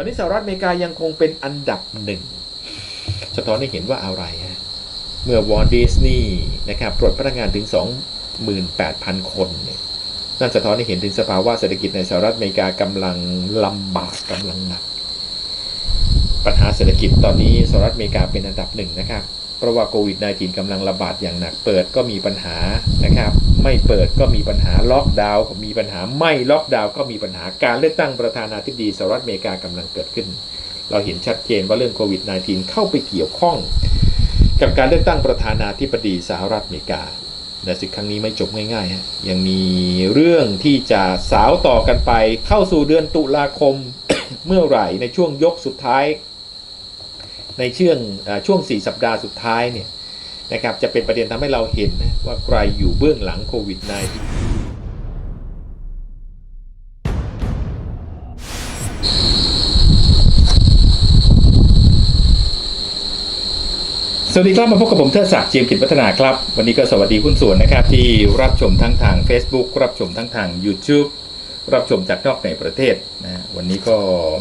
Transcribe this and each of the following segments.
อนนี้สหรัฐอเมริกายังคงเป็นอันดับหนึ่งสะท้อนให้เห็นว่าอะไรฮะเมื่อวอลดิสนีย์นะครับปลดพนักงานถึง 28,000 คนเนี่ยนั่นสะท้อนให้เห็นถึงสภาวะเศรษฐกิจในสหรัฐอเมริกากำลังลำบากกำลังหนัก ปัญหาเศรษฐกิจตอนนี้สหรัฐอเมริกาเป็นอันดับหนึ่งนะครับ เพราะว่าโควิด -19 กำลังระบาดอย่างหนัก เปิดก็มีปัญหานะครับ ไม่เปิดก็มีปัญหาล็อกดาวน์ก็มีปัญหาไม่ล็อกดาวน์ก็มีปัญหาการเลือกตั้งประธานาธิบดีสหรัฐอเมริกากำลังเกิดขึ้น เราเห็นชัดเจนว่าเรื่องโควิด -19 เข้าไปเกี่ยวข้อง กับการเลือกตั้งประธานาธิบดีสหรัฐอเมริกาแต่ศึกครั้งนี้ไม่จบง่ายๆฮะยังมีเรื่องที่จะสาวต่อกันไปเข้าสู่เดือนตุลาคมเมื่อไหร่ในช่วงยกสุดท้าย ในช่วงช่วง 4 สัปดาห์สุดท้ายเนี่ยนะครับจะเป็นประเด็นทำให้เราเห็นนะว่าใครอยู่เบื้องหลังโควิด -19 สวัสดีครับมาพบกับผมเทิดศักดิ์เจียมกิจวัฒนาครับ วันนี้ก็สวัสดีคุณส่วนนะครับที่รับชมทั้งทาง Facebook รับชมทั้งทาง YouTube รับชมจากนอกในประเทศนะวันนี้ก็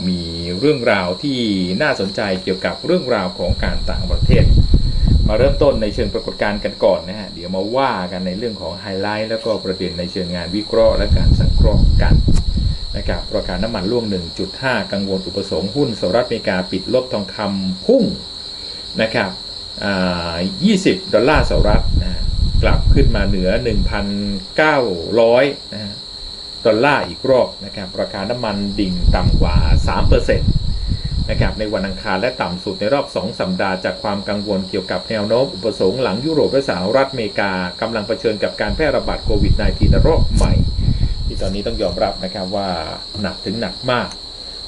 มีเรื่องราวที่น่าสนใจเกี่ยวกับเรื่องราวของการต่างประเทศ มาเริ่มต้นในเชิงปรากฏการณ์กันก่อนนะฮะเดี๋ยวมาว่ากันในเรื่องของไฮไลท์แล้วก็ประเด็นในเชิงงานวิเคราะห์ และการสังเคราะห์กันนะครับราคาน้ำมันร่วง 1.5 กังวลอุปสงค์หุ้นสหรัฐอเมริกาปิดลบทองคำพุ่งนะครับอ่า20 ดอลลาร์สหรัฐนะฮะกลับขึ้นมาเหนือ 1,900นะฮะ ดอลลาร์อีกรอบนะครับราคาน้ำมันดิ่งต่ำกว่า 3%นะครับในวันอังคารและต่ำสุดในรอบ 2 สัปดาห์จากความกังวลเกี่ยวกับแนวโน้มอุปสงค์หลังยุโรปและสหรัฐอเมริกากำลังเผชิญกับการแพร่ระบาดโควิด -19 รอกใหม่ ที่ตอนนี้ต้องยอมรับนะครับว่าหนักถึงหนักมาก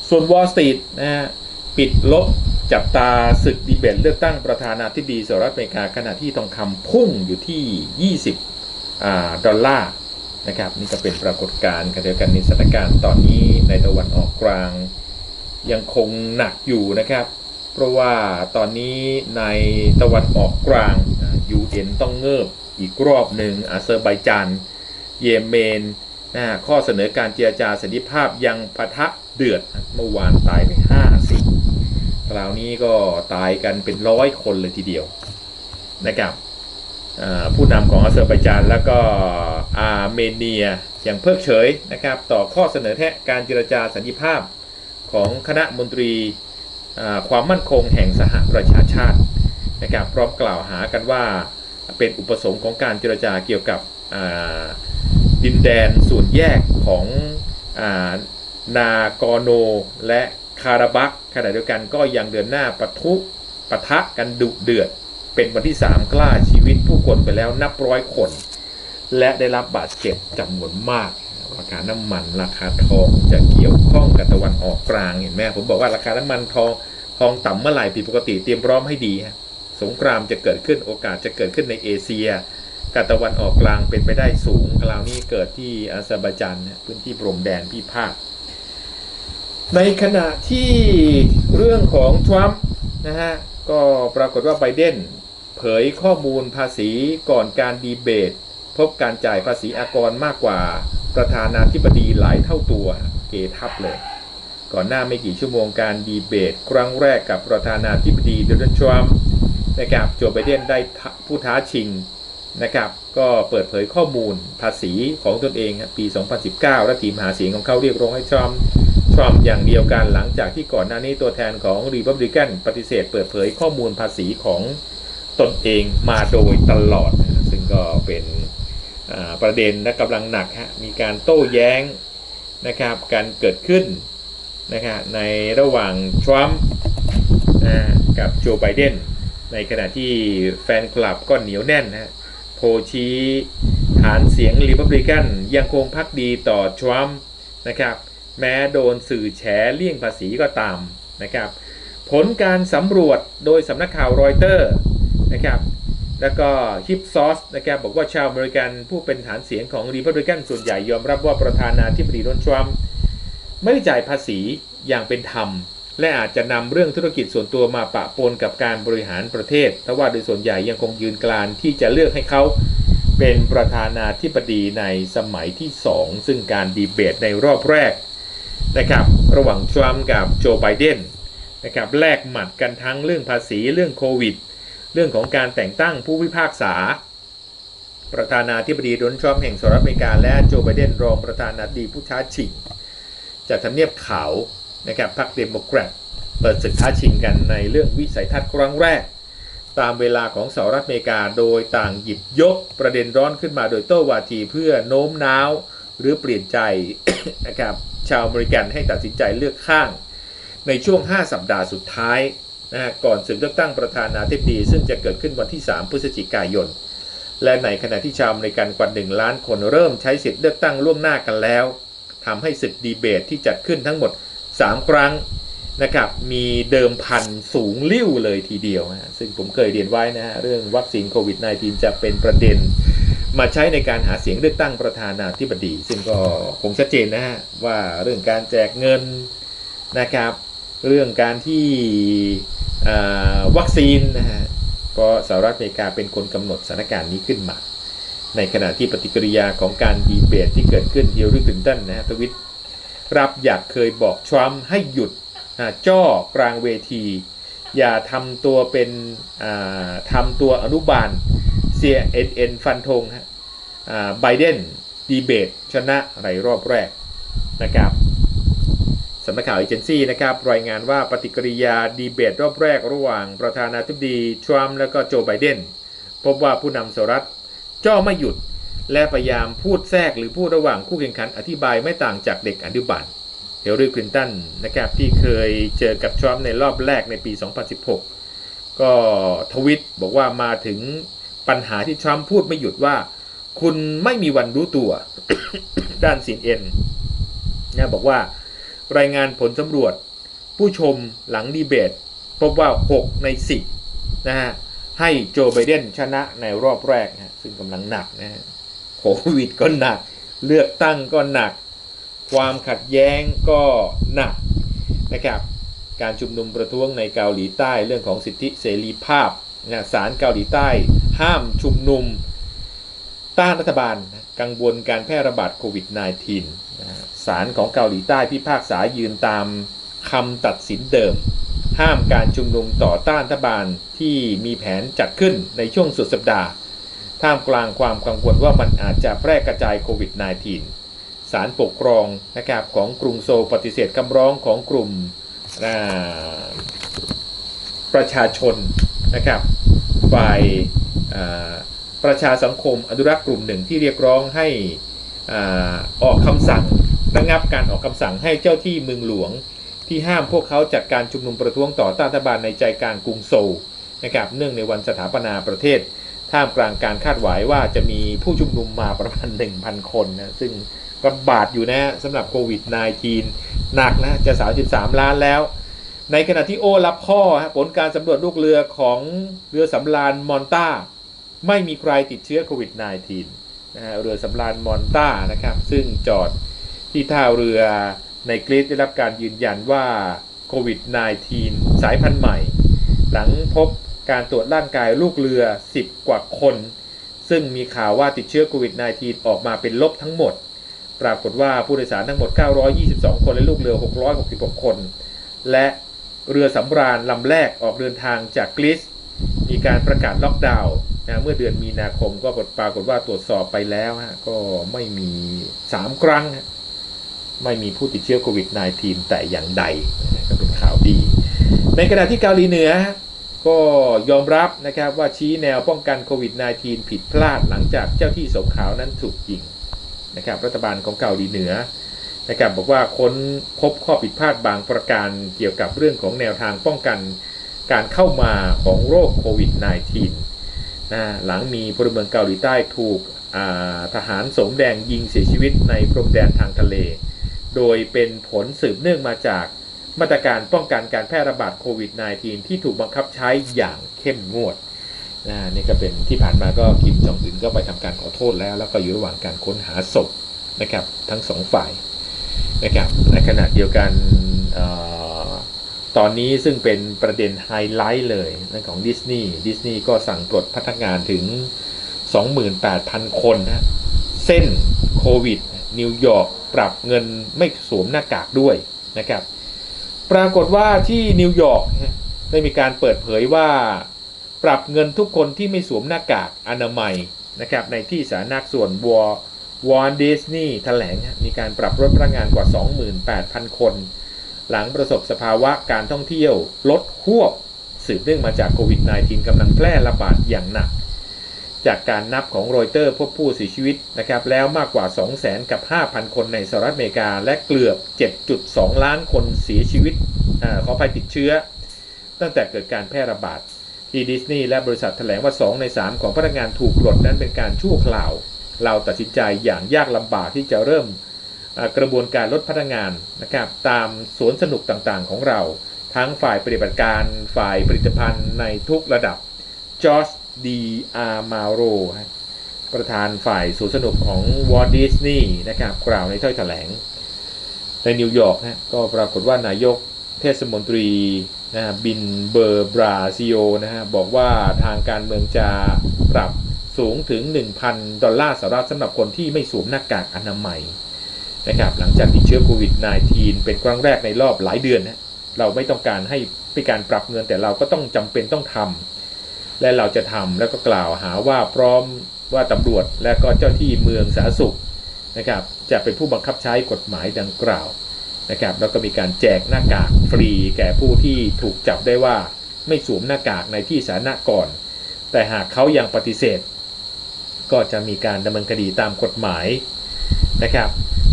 ส่วน Wall Street นะฮะปิดลบจับตาศึกดีเบตเลือกตั้งประธานาธิบดีสหรัฐอเมริกาขณะที่ทองคำพุ่งอยู่ที่ 20อดอลลาร์ นะครับนี่ก็เป็นปรากฏการณ์ขณะเดียวกันในสถานการณ์ตอนนี้ในตะวันออกกลาง ยังคงหนักอยู่นะครับ เพราะว่าตอนนี้ในตะวันออกกลางยูเอ็นต้องเงิบอีกรอบหนึ่งอาเซอร์ไบจานเยเมนนะข้อเสนอการเจรจาสันติภาพยังปะทะเดือดเมื่อวานตายไป50คราวนี้ก็ตายกันเป็นร้อยคนเลยทีเดียวนะครับ ผู้นำของอาเซอร์ไบจานแล้วก็อาร์เมเนียยังเพิกเฉยนะครับต่อข้อเสนอแทะการเจรจาสันติภาพของคณะมนตรีความมั่นคงแห่งสหประชาชาตินะครับพร้อมกล่าวหากันว่าเป็นอุปสงค์ของการเจรจาเกี่ยวกับดินแดนส่วนแยกของอานากอโนและคาราบักขณะเดียวกันก็ยังเดินหน้าปะทุปะทะกันดุเดือด เป็นวันที่ 3 กล้าชีวิตผู้คนไปแล้วนับร้อยคน และได้รับบาดเจ็บจำนวนมากราคาน้ำมันราคาทองจะเกี่ยวข้องกับตะวันออกกลางเห็นไหมผมบอกว่าราคาน้ำมันทองทองต่ำเมื่อไหร่ผิดปกติเตรียมพร้อมให้ดีสงครามจะเกิดขึ้นโอกาสจะเกิดขึ้นในเอเชียกับตะวันออกกลางเป็นไปได้สูงคราวนี้เกิดที่อาเซอร์ไบจานเนี่ยพื้นที่พรมแดนพี่ภาคในขณะที่เรื่องของทรัมป์นะฮะ ก็ปรากฏว่าไบเดนเผยข้อมูลภาษีก่อนการดีเบต พบการจ่ายภาษีอากรมากกว่าประธานาธิบดีหลายเท่าตัวเกทับเลย ก่อนหน้าไม่กี่ชั่วโมงการดีเบต ครั้งแรกกับประธานาธิบดีโดนัลด์ทรัมป์นะครับโจไบเดนได้ผู้ท้าชิง นะครับ ก็เปิดเผยข้อมูลภาษีของตนเองครับปี 2019 และทีมหาเสียงของเขาเรียกร้องให้ทรัมป์ทรัมป์อย่างเดียวกันหลังจากที่ก่อนหน้านี้ตัวแทนของรีพับลิกันปฏิเสธเปิดเผยข้อมูลภาษีของตนเองมาโดยตลอด ซึ่งก็เป็นประเด็นและกำลังหนักฮะมีการโต้แย้งนะครับการเกิดขึ้นนะครับในระหว่างทรัมป์กับโจไบเดนในขณะที่แฟนคลับก็เหนียวแน่นนะ พชี้ฐานเสียงรีพับลิกันยังคงพักดีต่อทรัมป์นะครับ แม้โดนสื่อแฉเลี่ยงภาษีก็ตามนะครับ ผลการสำรวจโดยสำนักข่าวรอยเตอร์นะครับ แล้วก็ฮิปซอสนะครับบอกว่าชาวอเมริกันผู้เป็นฐานเสียงของรีพับลิกันส่วนใหญ่ยอมรับว่าประธานาธิบดีโดนทรัมป์ไม่ได้จ่ายภาษีอย่างเป็นธรรม และอาจจะนำเรื่องธุรกิจส่วนตัวมาปะปนกับการบริหารประเทศเพราะว่าโดยส่วนใหญ่ยังคงยืนกรานที่จะเลือกให้เขาเป็นประธานาธิบดีในสมัยที่ 2 ซึ่งการดีเบตในรอบแรกนะครับระหว่างทรัมป์กับโจไบเดนนะครับแลกหมัดกันทั้งเรื่องภาษีเรื่องโควิด เรื่องของการแต่งตั้งผู้พิพากษา ประธานาธิบดีโดนทรัมป์แห่งสหรัฐอเมริกาและโจไบเดนรองประธานาธิบดีผู้ท้าชิงจากทำเนียบขาว นะครับพรรคเดโมแครตเปิดศึกท้าชิงกันในเรื่องวิสัยทัศน์ครั้งแรก ตามเวลาของสหรัฐอเมริกาโดยต่างหยิบยกประเด็นร้อนขึ้นมาโดยโต้วาทีเพื่อโน้มน้าว หรือเปลี่ยนใจนะครับชาวอเมริกันให้ตัดสินใจเลือกข้าง ในช่วง 5 สัปดาห์สุดท้ายนะก่อนศึกเลือกตั้งประธานาธิบดี ซึ่งจะเกิดขึ้นวันที่ 3 พฤศจิกายน และในขณะที่ชาวอเมริกันกว่า 1 ล้านคนเริ่มใช้สิทธิ์เลือกตั้งล่วงหน้ากันแล้วทำให้ศึกดีเบตที่จัดขึ้นทั้งหมด 3ครั้งนะครับมีเดิมพันสูงลิ่วเลยทีเดียวนะซึ่งผมเคยเรียนไว้นะฮะเรื่องวัคซีนโควิด -19 จะเป็นประเด็น มาใช้ในการหาเสียงเลือกตั้งประธานาธิบดี ซึ่งก็คงชัดเจนนะฮะว่าเรื่องการแจกเงินนะครับ เรื่องการที่วัคซีนนะฮะเพราะสหรัฐอเมริกาเป็นคนกำหนดสถานการณ์นี้ขึ้นมา ในขณะที่ปฏิกิริยาของการดีเบตที่เกิดขึ้นฮิลลารีคลินตันนะฮะทวิต รับอยากเคยบอกทรัมป์ให้หยุดอ่าจ้อกลางเวที อย่าทำตัวเป็นทำตัวอนุบาล CNN ฟันธงฮะไบเดนดีเบต ชนะในรอบแรกนะครับสำนักข่าวเอเจนซี่นะครับรายงานว่าปฏิกิริยาดีเบตรอบแรกระหว่างประธานาธิบดีทรัมป์และก็โจไบเดนพบว่าผู้นำสหรัฐจ้อไม่หยุด และพยายามพูดแทรกหรือพูดระหว่างคู่แข่งขันอธิบายไม่ต่างจากเด็กอนุบาลเฮลลารีคลินตันนะครับที่เคยเจอกับทรัมป์ในรอบแรกในปี 2016 ก็ทวิตบอกว่ามาถึงปัญหาที่ทรัมป์พูดไม่หยุดว่า คุณไม่มีวันรู้ตัว ด้านซีนเอ็นนะบอกว่ารายงานผลสำรวจ ผู้ชมหลังดีเบต พบว่า 6 ใน 10 นะฮะ ให้โจไบเดนชนะในรอบแรกนะซึ่งกำลังหนักนะฮะ โควิดก็หนัก เลือกตั้งก็หนัก ความขัดแย้งก็หนักนะครับ การชุมนุมประท้วงในเกาหลีใต้เรื่องของสิทธิเสรีภาพนะศาลเกาหลีใต้ ห้ามชุมนุม ต้านรัฐบาลกังวลการแพร่ระบาดโควิด -19 นะศาลของเกาหลีใต้พิพากษายืนตามคำตัดสินเดิม ห้ามการชุมนุมต่อต้านรัฐบาลที่มีแผนจัดขึ้นในช่วงสุดสัปดาห์ ท่ามกลางความกังวลว่ามันอาจจะแพร่กระจายโควิด -19 ศาลปกครองนะครับของกรุงโซลปฏิเสธคำร้องของกลุ่มประชาชนนะครับฝ่ายประชาสังคมอนุรักษ์กลุ่มหนึ่งที่เรียกร้องให้อออกคำสั่งระงับการออกคำสั่งให้เจ้าที่เมืองหลวง ที่ห้ามพวกเขาจัดการชุมนุมประท้วงต่อต้านรัฐบาลในใจกลางกรุงโซลนะครับเนื่องในวันสถาปนาประเทศ ท่ามกลางการคาดหมายว่าจะมีผู้ชุมนุมมาประมาณ 1,000 คนนะซึ่งระบาดอยู่นะสำหรับโควิด -19 หนักนะจะ 33 ล้านแล้ว ในขณะที่โอรับข้อผลการสำรวจลูกเรือของเรือสำราญมอนตาไม่มีใครติดเชื้อโควิด -19 นะฮะเรือสำราญมอนตานะครับ ซึ่งจอดที่ท่าเรือในกรีซได้รับการยืนยันว่าโควิด -19 สายพันธุ์ใหม่ หลังพบ การตรวจร่างกายลูกเรือ 10 กว่าคน ซึ่งมีข่าวว่าติดเชื้อโควิด -19 ออกมาเป็นลบทั้งหมด ปรากฏว่าผู้โดยสารทั้งหมด 922 คนและลูกเรือ 666 คน และเรือสำราญลำแรกออกเดินทางจากกรีซมีการประกาศล็อกดาวน์นะเมื่อเดือนมีนาคมก็ปรากฏว่าตรวจสอบไปแล้วฮะก็ไม่มี 3 ครั้ง ไม่มีผู้ติดเชื้อโควิด -19 แต่อย่างใดก็เป็นข่าวดี ในขณะที่เกาหลีเหนือ ก็ยอมรับนะครับว่าชี้แนวป้องกันโควิด -19 ผิดพลาดหลังจากเจ้าที่สงขาวนั้นถูกยิงนะครับรัฐบาลของเกาหลีเหนือนะครับบอกว่าค้นพบข้อผิดพลาดบางประการเกี่ยวกับเรื่องของแนวทางป้องกันการเข้ามาของโรคโควิด -19 นะหลังมีพลเมืองเกาหลีใต้ถูกทหารสมแดงยิงเสียชีวิตในพรมแดนทางทะเล โดยเป็นผลสืบเนื่องมาจาก มาตรการป้องกันการแพร่ระบาดโควิด -19 ที่ถูกบังคับใช้อย่างเข้มงวดน,นี่ก็เป็นที่ผ่านมาก็คิมจองอึนก็ไปทำการขอโทษแล้ว แล้วก็อยู่ระหว่างการค้นหาศพนะครับทั้งสองฝ่ายนะครับในขณะเดียวกันออตอนนี้ซึ่งเป็นประเด็นไฮไลท์เลยเรื่องของดิสนีย์ดิสนีย์ก็สั่งปลดพนักงานถึง 28,000 คนนะเส้นโควิดนิวยอร์กปรับเงินไม่สวมหน้ากากด้วยนะครับ ปรากฏว่าที่นิวยอร์กได้มีการเปิดเผยว่า ปรับเงินทุกคนที่ไม่สวมหน้ากากอนามัยนะครับในที่สาธารณะส่วนวอวอนดิสนีย์แถลงมีการปรับลดพนักงานกว่า 28,000 คน หลังประสบสภาวะการท่องเที่ยวลดหวบสืบเนื่องมาจากโควิด -19 กำลังแพร่ระบาดอย่างหนัก จากการนับของรอยเตอร์พบผู้เสียชีวิตนะครับแล้วมากกว่า 200,000 กับ 5,000 คนในสหรัฐอเมริกา และเกือบ 7.2 ล้านคนเสียชีวิตอาขออภัยติดเชื้อ ตั้งแต่เกิดการแพร่ระบาดที่ดิสนีย์และบริษัทแถลงว่า 2 ใน 3 ของพนักงานถูกปลดนั้นเป็นการชั่วคราว เราตัดสินใจอย่างยากลำบากที่จะเริ่มอ่ากระบวนการลดพนักงานนะครับตามสวนสนุกต่างๆของเรา ทั้งฝ่ายปฏิบัติการฝ่ายผลิตภัณฑ์ในทุกระดับจอร์จ ดีอาร์มาโรประธานฝ่ายสวนสนุกของวอ l ดิสนีย์นะครับกล่าวในถ้อยแถลง ในนิวยอร์กนะก็ปรากฏว่านายกเทศมนตรีนะฮะบินเบอร์บราซิโอนะฮะบอกว่าทางการเมืองจะปรับสูงถึง 1,000 ดอลลาร์สหรัฐสำหรับคนที่ไม่สวมหน้ากากอนามัยนะครับหลังจากติดเชื้อโควิด -19 เป็นครั้งแรกในรอบหลายเดือนนะเราไม่ต้องการให้เป็นการปรับเงินแต่เราก็ต้องจำเป็นต้องทำ และเราจะทำแล้วก็กล่าวหาว่าพร้อมว่าตำรวจและก็เจ้าที่เมืองสาธารณสุขนะครับจะเป็นผู้บังคับใช้กฎหมายดังกล่าวนะครับแล้วก็มีการแจกหน้ากากฟรีแก่ผู้ที่ถูกจับได้ว่าไม่สวมหน้ากากในที่สาธารณะก่อน แต่หากเขายังปฏิเสธ ก็จะมีการดำเนินคดีตามกฎหมายนะครับ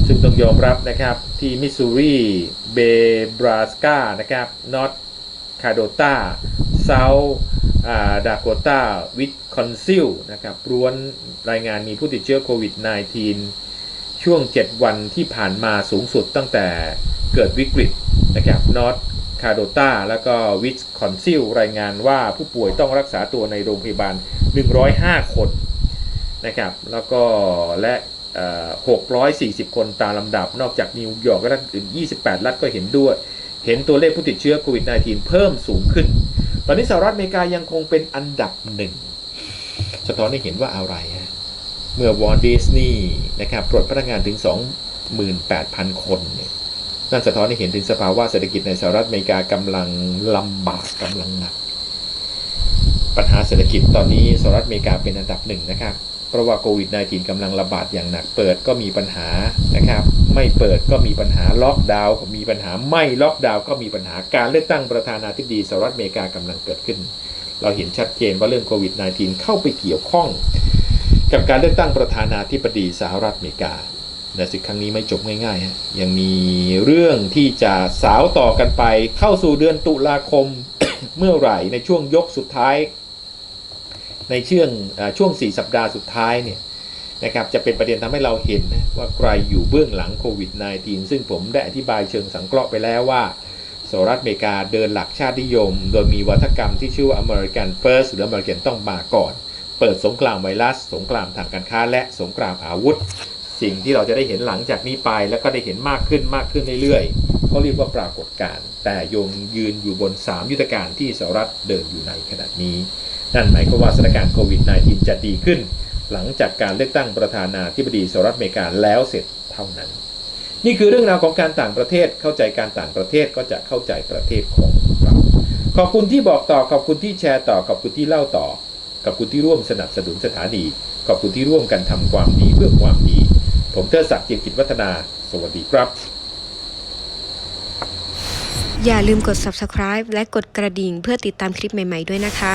ซึ่งต้องยอมรับนะครับที่มิสซูรีเบบราสกานะครับนอตคาโดตาเซา ดาโกตาวิสคอนซิลนะครับร้วนรายงานมีผู้ติดเชื้อโควิด -19 ช่วง 7 วันที่ผ่านมาสูงสุดตั้งแต่เกิดวิกฤตนะครับนอตคาโดตาแล้วก็วิสคอนซิลรายงานว่าผู้ป่วยต้องรักษาตัวในโรงพยาบาล 105 คนนะครับแล้วก็และ640 คนตามลำดับ นอกจากนิวยอร์กและรัฐอื่น 28 รัฐก็เห็นด้วย เห็นตัวเลขผู้ติดเชื้อโควิด -19 เพิ่มสูงขึ้น ตอนนี้สหรัฐอเมริกายังคงเป็นอันดับหนึ่งสะท้อนให้เห็นว่าอะไรฮะเมื่อวอลดิสนีย์นะครับปลดพนักงานถึง 28,000 คนเนี่ยนั่นสะท้อนให้เห็นถึงสภาวะเศรษฐกิจในสหรัฐอเมริกากำลังลำบากกำลังหนัก ปัญหาเศรษฐกิจตอนนี้สหรัฐอเมริกาเป็นอันดับหนึ่งนะครับ เพราะว่าโควิด -19 กำลังระบาดอย่างหนักเปิดก็มีปัญหานะครับ ไม่เปิดก็มีปัญหาล็อกดาวน์มีปัญหาไม่ล็อกดาวน์ก็มีปัญหาการเลือกตั้งประธานาธิบดีสหรัฐอเมริกากำลังเกิดขึ้น เราเห็นชัดเจนว่าเรื่องโควิด -19 เข้าไปเกี่ยวข้อง กับการเลือกตั้งประธานาธิบดีสหรัฐอเมริกาและศึกครั้งนี้ไม่จบง่ายๆฮะยังมีเรื่องที่จะสาวต่อกันไปเข้าสู่เดือนตุลาคมเมื่อไหร่ในช่วงยกสุดท้าย ในช่วงช่วง 4 สัปดาห์สุดท้ายเนี่ยนะครับจะเป็นประเด็นทำให้เราเห็นนะว่าใครอยู่เบื้องหลังโควิด -19 ซึ่งผมได้อธิบายเชิงสังเคราะห์ไปแล้วว่าสหรัฐอเมริกาเดินหลักชาตินิยม โดยมีวัฒกรรมที่ชื่อว่า American First หรือ American ต้องมาก่อน เปิดสงครามไวรัส สงครามทางการค้าและสงครามอาวุธ สิ่งที่เราจะได้เห็นหลังจากนี้ไป แล้วก็ได้เห็นมากขึ้นมากขึ้นเรื่อยๆเขาเรียกว่าปรากฏการณ์แต่ยงยืนอยู่บน 3 ยุทธการที่สหรัฐเดินอยู่ในขณะนี้ นั่นหมายความว่าสถานการณ์โควิด -19 จะดีขึ้น หลังจากการเลือกตั้งประธานาธิบดีสหรัฐอเมริกาแล้วเสร็จเท่านั้น นี่คือเรื่องราวของการต่างประเทศเข้าใจการต่างประเทศก็จะเข้าใจประเทศของเราขอบคุณที่บอกต่อขอบคุณที่แชร์ต่อขอบคุณที่เล่าต่อขอบคุณที่ร่วมสนับสนุนสถานีขอบคุณที่ร่วมกันทำความดีเพื่อความดี ผมเทิดศักดิ์เจียมกิจวัฒนา สวัสดีครับ อย่าลืมกด subscribe และกดกระดิ่งเพื่อติดตามคลิปใหม่ ๆ ด้วยนะคะ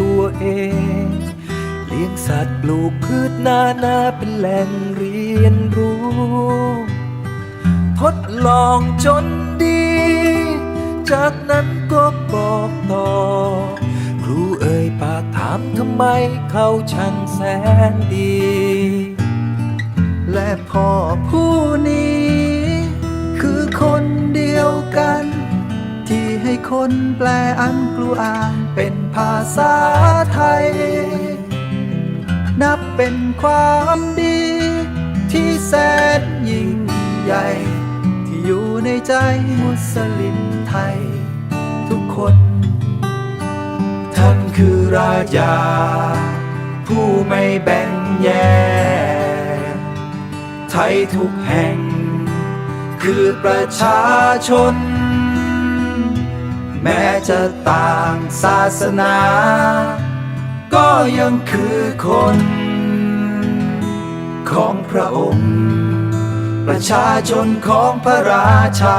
ตัวเอง เลี้ยงสัตว์ปลูกพืชนานาเป็นแหล่งเรียนรู้ ทดลองจนดี จากนั้นก็บอกต่อ ครูเอ่ยปากถามทำไมเขาช่างแสนดี และพ่อผู้นี้ คือคนเดียวกัน ให้คนแปลอันกลัวอ่านเป็นภาษาไทย นับเป็นความดี ที่แสนยิ่งใหญ่ ที่อยู่ในใจมุสลิมไทย ทุกคน ท่านคือราชา ผู้ไม่แบ่งแยกไทยทุกแห่ง คือประชาชน แม้จะต่างศาสนา ก็ยังคือคน ของพระองค์ ประชาชนของพระราชา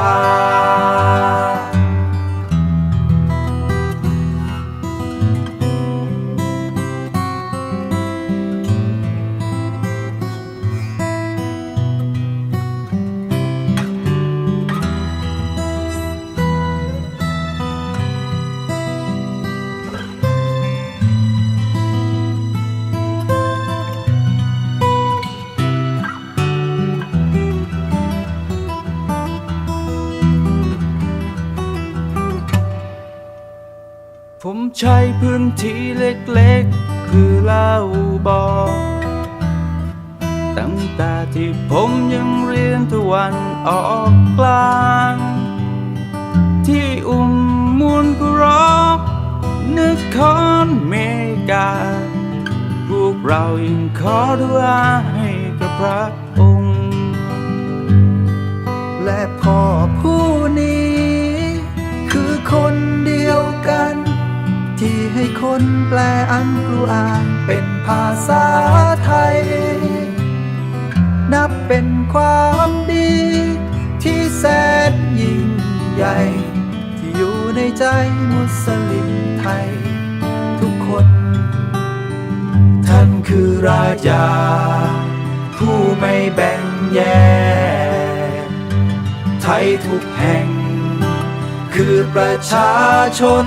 ผมใช้พื้นที่เล็กๆ คือเล่าบอกตั้งแต่ที่ผมยังเรียนตะวันออกกลาง ที่อุ้มมูลกรอกนึกครเมกา พวกเรายังขอดุอาให้กับพระองค์ และพ่อผู้นี้คือคน ให้คนแปลอันกรุอานเป็นภาษาไทย นับเป็นความดี ที่แสนยิ่งใหญ่ ที่อยู่ในใจมุสลิมไทย ทุกคน ท่านคือราชา ผู้ไม่แบ่งแยกไทยทุกแห่ง คือประชาชน